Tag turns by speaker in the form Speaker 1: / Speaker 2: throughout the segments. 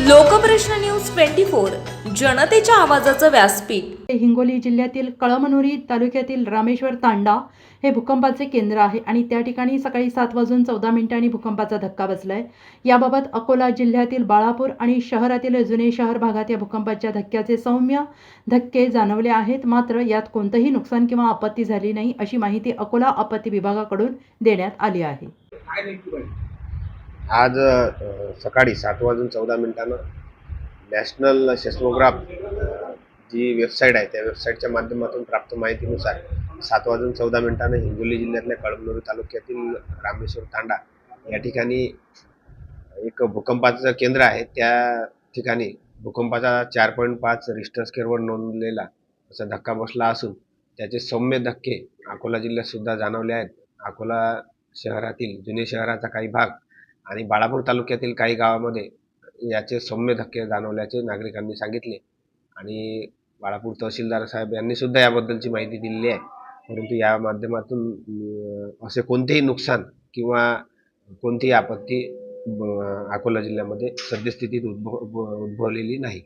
Speaker 1: Lokprashna news twenty four जनतेच्या आवाजाचं व्यासपीठ.
Speaker 2: हिंगोली जिल्ह्यातील कळमनुरी तालुक्यातील रामेश्वर तांडा हे भूकंपाचे केंद्र आहे आणि त्या ठिकाणी सकाळी सात वाजून चौदा मिनिटांनी भूकंपाचा धक्का बसलाय. याबाबत अकोला जिल्ह्यातील बाळापूर आणि शहरातील जुने शहर भागात या भूकंपाच्या धक्क्याचे सौम्य धक्के जाणवले आहेत. मात्र यात कोणतंही नुकसान किंवा आपत्ती झाली नाही अशी माहिती अकोला आपत्ती विभागाकडून देण्यात आली आहे.
Speaker 3: आज सकाळी सात वाजून चौदा मिनिटानं नॅशनल सेस्मोग्राफ जी वेबसाईट आहे त्या वेबसाईटच्या माध्यमातून प्राप्त माहितीनुसार सात वाजून चौदा मिनिटानं हिंगोली जिल्ह्यातल्या कळमनुरी तालुक्यातील रामेश्वर तांडा या ठिकाणी एक भूकंपाचं केंद्र आहे. त्या ठिकाणी भूकंपाचा चार पॉईंट पाच रिस्टर स्केअरवर नोंदलेला असा धक्का बसला असून त्याचे सौम्य धक्के अकोला जिल्ह्यात सुद्धा जाणवले आहेत. अकोला शहरातील जुने शहराचा काही भाग आणि बाळापूर तालुक्यातील काही गावामध्ये याचे सौम्य धक्के जाणवल्याचे नागरिकांनी सांगितले. आणि बाळापूर तहसीलदार साहेब यांनी सुद्धा याबद्दलची माहिती दिलेली आहे. परंतु या माध्यमातून असे कोणतेही नुकसान किंवा कोणतीही आपत्ती अकोला जिल्ह्यामध्ये सद्यस्थितीत उद्भव उद्भवलेली नाही.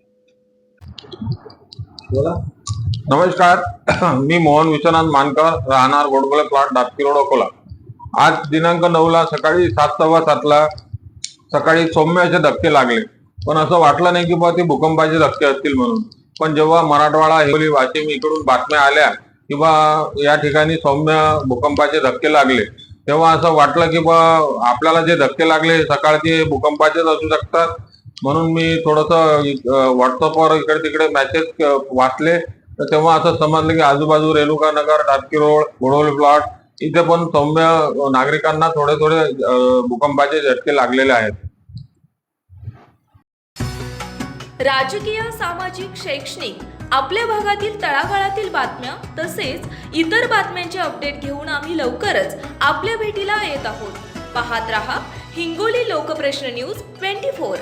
Speaker 4: नमस्कार. मी मोहन विश्वनाथ मानकर राहणार गोडबोले प्लॉट डापकी रोड अकोला. आज दिनांक नऊला सकाळी सात सव्वा सातला सकाळी सौम्य असे धक्के लागले. पण असं वाटलं नाही की बा ते भूकंपाचे धक्के असतील म्हणून. पण जेव्हा मराठवाडा हिंगोली वाशिम इकडून बातम्या आल्या किंवा या ठिकाणी सौम्य भूकंपाचे धक्के लागले तेव्हा असं वाटलं की बा आपल्याला जे धक्के लागले सकाळचे भूकंपाचेच असू शकतात. म्हणून मी थोडस व्हॉट्सअपवर इकडे तिकडे मेसेज वाचले. तर तेव्हा असं समजलं की आजूबाजू रेणुका नगर टाटकी रोड गोडवली प्लॉट इथे पण सौम्य नागरिकांना थोडे थोडे भूकंपाचे झटके लागलेले आहेत.
Speaker 1: राजकीय सामाजिक शैक्षणिक आपल्या भागातील तळागाळातील बातम्या तसेच इतर बातम्यांचे अपडेट घेऊन आम्ही लवकरच आपल्या भेटीला येत आहोत. पाहत रहा Hingoli Lokprashna news twenty four.